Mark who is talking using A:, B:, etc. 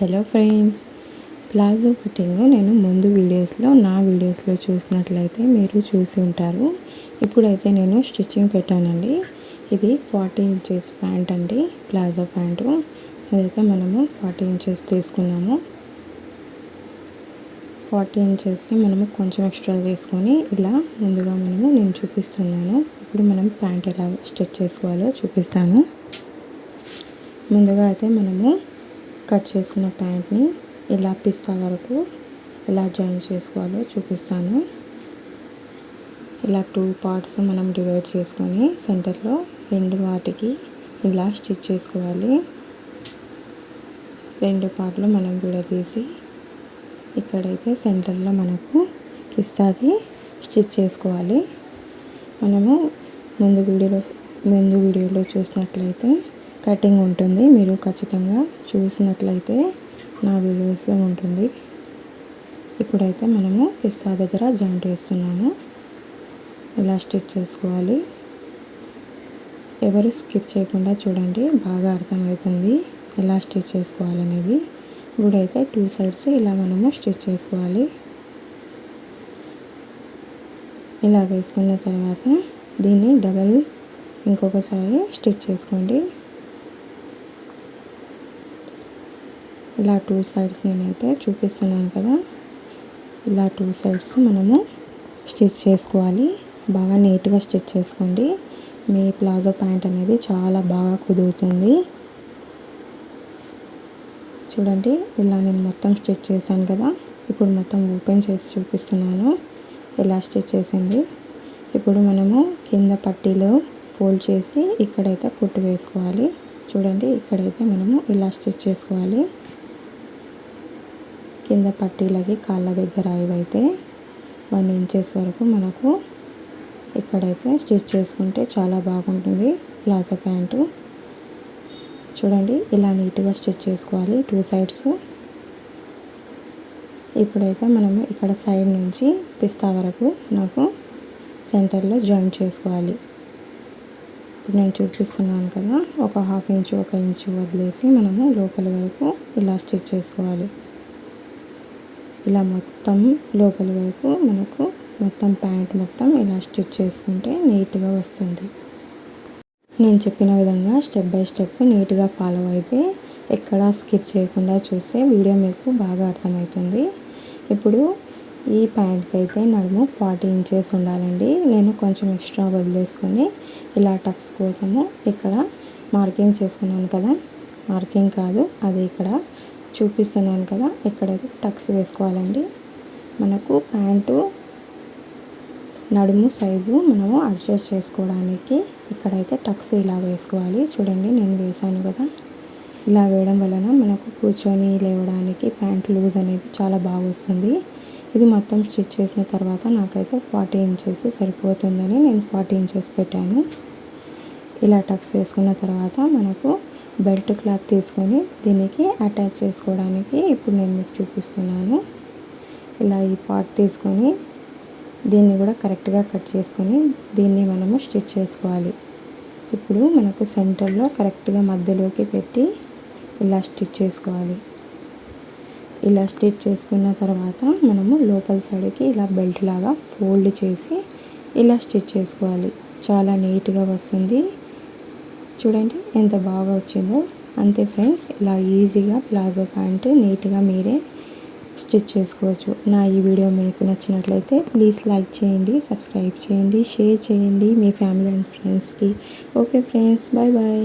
A: Hello friends palazzo cutting నేను ముందు వీడియోస్లో నా వీడియోస్లో చూసినట్లయితే మీరు చూసి ఉంటారు. ఇప్పుడైతే నేను స్టిచ్చింగ్ పెట్టానండి. ఇది ఫార్టీ ఇంచెస్ ప్యాంట్ అండి ప్లాజో ప్యాంటు. ఇదైతే మనము ఫార్టీ ఇంచెస్ తీసుకున్నాము. ఫార్టీ ఇంచెస్కి మనము కొంచెం ఎక్స్ట్రా తీసుకొని ఇలా ముందుగా మనము నేను చూపిస్తున్నాను. ఇప్పుడు మనం ప్యాంట్ ఎలా స్టిచ్ చేసుకోవాలో చూపిస్తాను. ముందుగా అయితే మనము కట్ చేసుకున్న ప్యాంట్ని ఇలా పిస్తా వరకు ఎలా జాయిన్ చేసుకోవాలో చూపిస్తాను. ఇలా టూ పార్ట్స్ మనం డివైడ్ చేసుకొని సెంటర్లో రెండు వాటికి ఇలా స్టిచ్ చేసుకోవాలి. రెండు పార్ట్లు మనం కూడా తీసి ఇక్కడైతే సెంటర్లో మనకు కిస్తాకి స్టిచ్ చేసుకోవాలి. మనము ముందు వీడియోలో ముందు వీడియోలో చూసినట్లయితే కటింగ్ ఉంటుంది. మీరు ఖచ్చితంగా చూసినట్లయితే నా వీడియోస్లో ఉంటుంది. ఇప్పుడైతే మనము పిస్తా దగ్గర జాయింట్ వేస్తున్నాము. ఇలా స్టిచ్ చేసుకోవాలి? ఎవరు స్కిప్ చేయకుండా చూడండి బాగా అర్థమవుతుంది ఎలా స్టిచ్ చేసుకోవాలనేది. ఇప్పుడైతే టూ సైడ్స్ ఇలా మనము స్టిచ్ చేసుకోవాలి. ఇలా వేసుకున్న తర్వాత దీన్ని డబల్ ఇంకొకసారి స్టిచ్ చేసుకోండి. ఇలా టూ సైడ్స్ నేనైతే చూపిస్తున్నాను కదా. ఇలా టూ సైడ్స్ మనము స్టిచ్ చేసుకోవాలి. బాగా నీట్గా స్టిచ్ చేసుకోండి. మీ ప్లాజో ప్యాంట్ అనేది చాలా బాగా కుదురుతుంది. చూడండి ఇలా నేను మొత్తం స్టిచ్ చేశాను కదా. ఇప్పుడు మొత్తం ఓపెన్ చేసి చూపిస్తున్నాను. ఇలా స్టిచ్ చేసింది. ఇప్పుడు మనము కింద పట్టీలో ఫోల్డ్ చేసి ఇక్కడైతే కుట్టు వేసుకోవాలి. చూడండి ఇక్కడైతే మనము ఇలా స్టిచ్ చేసుకోవాలి. కింద పట్టీలకి కాళ్ళ దగ్గర ఇవైతే వన్ ఇంచెస్ వరకు మనకు ఇక్కడైతే స్టిచ్ చేసుకుంటే చాలా బాగుంటుంది ప్లాజో ప్యాంటు. చూడండి ఇలా నీట్గా స్టిచ్ చేసుకోవాలి టూ సైడ్స్. ఇప్పుడైతే మనము ఇక్కడ సైడ్ నుంచి పిస్తా వరకు నాకు సెంటర్లో జాయిన్ చేసుకోవాలి. ఇప్పుడు నేను చూపిస్తున్నాను కదా ఒక హాఫ్ ఇంచు ఒక ఇంచు వదిలేసి మనము లోపల వరకు ఇలా స్టిచ్ చేసుకోవాలి. ఇలా మొత్తం లోపలి వరకు మనకు మొత్తం ప్యాంట్ మొత్తం ఇలా స్టిచ్ చేసుకుంటే నీట్గా వస్తుంది. నేను చెప్పిన విధంగా స్టెప్ బై స్టెప్ నీట్గా ఫాలో అయితే ఎక్కడ స్కిప్ చేయకుండా చూస్తే వీడియో మీకు బాగా అర్థమవుతుంది. ఇప్పుడు ఈ ప్యాంట్కి అయితే నడుము ఫార్టీ ఇంచెస్ ఉండాలండి. నేను కొంచెం ఎక్స్ట్రా వదిలేసుకొని ఇలా టక్స్ కోసము ఇక్కడ మార్కింగ్ చేసుకున్నాను కదా. మార్కింగ్ కాదు అది ఇక్కడ చూపిస్తున్నాను కదా ఇక్కడైతే టక్స్ వేసుకోవాలండి. మనకు ప్యాంటు నడుము సైజు మనము అడ్జస్ట్ చేసుకోవడానికి ఇక్కడైతే టక్స్ ఇలా వేసుకోవాలి. చూడండి నేను వేసాను కదా. ఇలా వేయడం వలన మనకు కూర్చొని లేవడానికి ప్యాంట్ లూజ్ అనేది చాలా బాగా వస్తుంది. ఇది మొత్తం స్టిచ్ చేసిన తర్వాత నాకైతే ఫార్టీ ఇంచెస్ సరిపోతుందని నేను ఫార్టీ ఇంచెస్ పెట్టాను. ఇలా టక్స్ వేసుకున్న తర్వాత మనకు బెల్ట్ క్లాత్ తీసుకొని దీనికి అటాచ్ చేసుకోవడానికి ఇప్పుడు నేను మీకు చూపిస్తున్నాను. ఇలా ఈ పార్ట్ తీసుకొని దీన్ని కూడా కరెక్ట్గా కట్ చేసుకొని దీన్ని మనము స్టిచ్ చేసుకోవాలి. ఇప్పుడు మనకు సెంటర్లో కరెక్ట్గా మధ్యలోకి పెట్టి ఇలా స్టిచ్ చేసుకోవాలి. ఇలా స్టిచ్ చేసుకున్న తర్వాత మనము లోపల సైడ్కి ఇలా బెల్ట్ లాగా ఫోల్డ్ చేసి ఇలా స్టిచ్ చేసుకోవాలి. చాలా నీట్గా వస్తుంది. చూడండి ఎంత బాగా వచ్చిందో. అంతే ఫ్రెండ్స్ ఇలా ఈజీగా ప్లాజో ప్యాంటు నీట్గా మీరే స్టిచ్ చేసుకోవచ్చు. నా ఈ వీడియో మీకు నచ్చినట్లయితే ప్లీజ్ లైక్ చేయండి సబ్స్క్రైబ్ చేయండి షేర్ చేయండి మీ ఫ్యామిలీ అండ్ ఫ్రెండ్స్కి. Okay friends bye bye.